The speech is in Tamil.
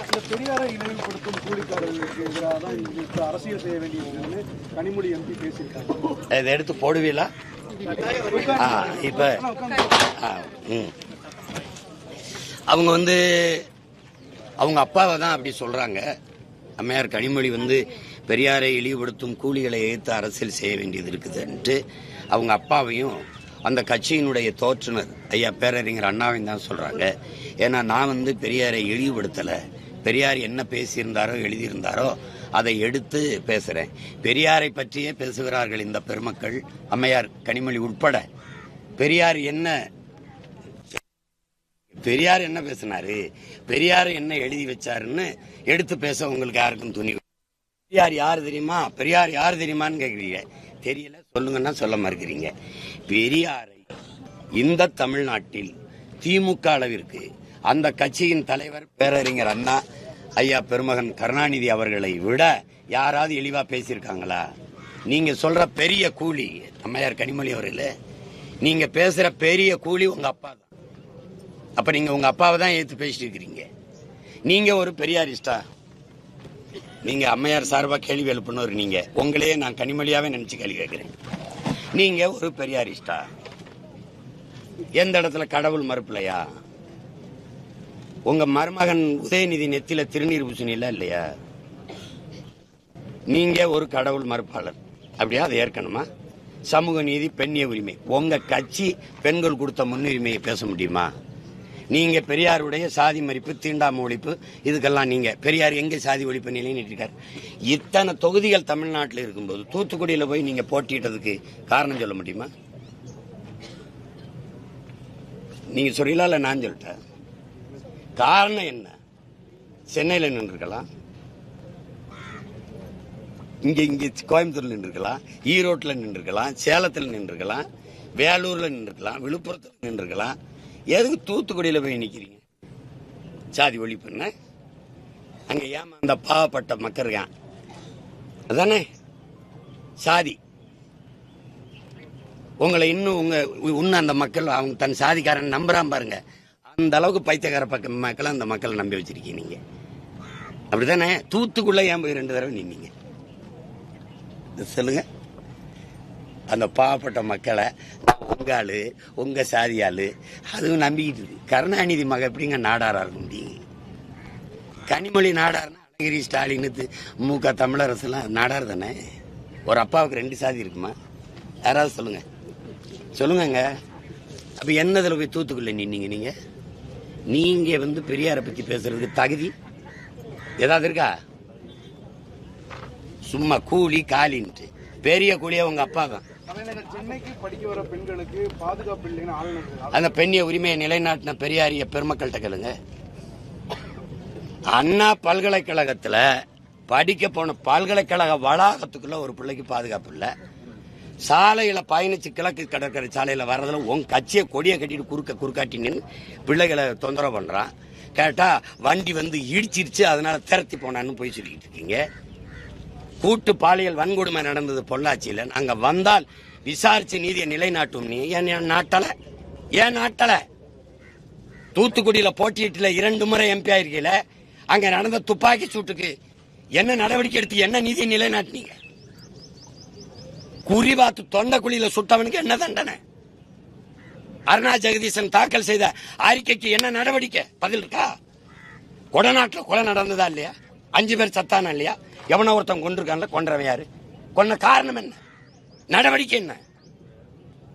இந்த பெரியாரை இழிவுபடுத்தும் கூலிக்காரர்களுக்கு எதிராக தான் இந்த அரசியல் செய்ய வேண்டியதுன்னு கனிமொழி எம்பி பேசியிருக்காங்க இதை எடுத்து போடுவீங்களா? ஆ இப்போ ஆ அவங்க வந்து அவங்க அப்பாவை தான் அப்படி சொல்றாங்க. அம்மையார் கனிமொழி வந்து பெரியாரை இழிவுபடுத்தும் கூலிகளை எதிர்த்து அரசியல் செய்ய வேண்டியது இருக்குதுன்ட்டு அவங்க அப்பாவையும் அந்த கட்சியினுடைய தோற்றுனர் ஐயா பேரறிஞர் அண்ணாவையும் தான் சொல்றாங்க. ஏன்னா நான் வந்து பெரியாரை இழிவுபடுத்தலை. பெரியார் என்ன பேசியிருந்தாரோ எழுதியிருந்தாரோ அதை எடுத்து பேசுகிறேன் பெரியாரை பற்றியே பேசுகிறார்கள் இந்த பெருமக்கள் அம்மையார் கனிமொழி உட்பட. பெரியார் என்ன பெரியார் என்ன பேசினாரு? பெரியார் என்ன எழுதி வச்சாருன்னு எடுத்து பேச உங்களுக்கு யாருக்கும் துணி பெரியார் யார் தெரியுமா? பெரியார் யார் தெரியுமான்னு கேட்குறீங்க தெரியல சொல்லுங்கன்னா சொல்ல மறுக்கிறீங்க. பெரியாரை இந்த தமிழ்நாட்டில் திமுக அளவிற்கு அந்த கட்சியின் தலைவர் பேரறிஞர் அண்ணா ஐயா பெருமகன் கருணாநிதி அவர்களை விட யாராவது இழிவா பேசியிருக்காங்களா? நீங்க சொல்ற பெரிய கூலி அம்மையார் கனிமொழி அவர்கள் நீங்க பேசுற பெரிய கூலி உங்க அப்பா தான். அப்ப நீங்க உங்க அப்பாவை தான் ஏத்து பேசிட்டு இருக்கிறீங்க. நீங்க ஒரு பெரியாரிஸ்டா? நீங்க அம்மையார் சார்பா கேள்வி எழுப்பினவர் நீங்க. உங்களையே நான் கனிமொழியாவே நினைச்சு கேள்வி கேட்கிறேன். நீங்க ஒரு பெரியாரிஸ்டா? எந்த இடத்துல கடவுள் மறுப்பில்லையா உங்க மருமகன் உதயநிதி நெத்தில திருநீர் பூசணியில இல்லையா? நீங்க ஒரு கடவுள் மறுப்பாளர். அப்படியா? அதை ஏற்கனமா சமூக நீதி பெண்ணிய உரிமை. உங்க கட்சி பெண்கள் கொடுத்த முன்னுரிமையை பேச முடியுமா? நீங்க பெரியாருடைய சாதி மறிப்பு தீண்டாம ஒழிப்பு இதுக்கெல்லாம் நீங்க பெரியார் எங்க சாதி ஒழிப்பு நிலைநிட்டிருக்காரு இத்தனை தொகுதிகள் தமிழ்நாட்டில் இருக்கும்போது தூத்துக்குடியில் போய் நீங்க போட்டியிட்டதுக்கு காரணம் சொல்ல முடியுமா? நீங்க சொல்றீங்களா இல்லை நான் சொல்லிட்டேன்? காரணம் என்ன? சென்னையில நின்றுக்கலாம் இங்க இங்க கோயம்புத்தூர்ல நின்றுக்கலாம் ஈரோட்டில் நின்றுக்கலாம் சேலத்தில் நின்றுக்கலாம் வேலூர்ல நின்றுக்கலாம் விழுப்புரத்தில் நின்றுக்கலாம் எதுக்கு தூத்துக்குடியில போய் நிற்கிறீங்க சாதி ஒளி பண்ண? அங்கே ஏமா அந்த பாவப்பட்ட மக்கள் இருக்கான். அதானே? சாதி. உங்களை இன்னும் உங்க இன்னும் அந்த மக்கள் அவங்க தன் சாதிக்காரன் நம்புறான் பாருங்க. அந்த அளவுக்கு பைத்தியக்கார பக்க மக்களை அந்த மக்களை நம்பி வச்சிருக்கீங்க நீங்க. அப்படிதானே தூத்துக்குள்ள ஏன் போய் ரெண்டு தடவை நின்னீங்க? சொல்லுங்க. அந்த பாவப்பட்ட மக்களை உங்க ஆளு உங்க சாதி ஆளு அதுவும் நம்பிக்கிட்டு இருக்கு. கருணாநிதி மக எப்படிங்க நாடாரா இருக்க முடியும்? கனிமொழி நாடார்னா அழகிரி ஸ்டாலின் மு க தமிழரசுலாம் நாடார் தானே? ஒரு அப்பாவுக்கு ரெண்டு சாதி இருக்குமா? யாராவது சொல்லுங்க. சொல்லுங்கங்க. அப்போ என்னதில் போய் தூத்துக்குள்ளே நின்னீங்க நீங்கள் நீங்க வந்து பெரியாரை பத்தி பேசுறதுக்கு தகுதி? ஏதாவது இருக்கா? சும்மா கூலி காலின்ட்டு. பெரிய கூலியே உங்க அப்பா தான். அந்த பெண்ணிய உரிமையை நிலைநாட்டின பெரியாரிய பெருமக்கள்கிட்ட கேளுங்க. அண்ணா பல்கலைக்கழகத்துல படிக்க போன பல்கலைக்கழக வளாகத்துக்குள்ள ஒரு பிள்ளைக்கு பாதுகாப்பு இல்ல. சாலையில பயணிச்சு கிழக்கு கடற்கரை சாலையில வர்றதுல உன் கட்சியை கொடியை கட்டிட்டு குறுக்க குறுக்காட்டி நின்று பிள்ளைகளை தொந்தரவு பண்றான். கேட்டா வண்டி வந்து இடிச்சிருச்சு அதனால திரத்தி போனான்னு போய் சொல்லிட்டு இருக்கீங்க. கூட்டு பாலியல் வன்கொடுமை நடந்தது பொள்ளாச்சியில். நாங்க வந்தால் விசாரிச்சு நீதியை நிலைநாட்டும். நீ ஏன் ஏன் நாட்டல? ஏன் நாட்டல? தூத்துக்குடியில போட்டியிட்டுல இரண்டு முறை எம்பி ஆயிருக்கீல. அங்க நடந்த துப்பாக்கி சூட்டுக்கு என்ன நடவடிக்கை எடுத்து என்ன நீதி நிலைநாட்டினீங்க? குறிபாத்து தொண்டக்குழியில சுட்டவனுக்கு என்ன தண்டனை? அருணா ஜெகதீசன் தாக்கல் செய்த அறிக்கைக்கு என்ன நடவடிக்கை? பதில் இருக்கா? கொடநாட்டில் கொலை நடந்ததா இல்லையா? அஞ்சு பேர் சத்தானா இல்லையா? எவனோ ஒருத்தன் கொண்டிருக்கான்ல கொன்றவன் யாரு? கொன்ன காரணம் என்ன? நடவடிக்கை என்ன?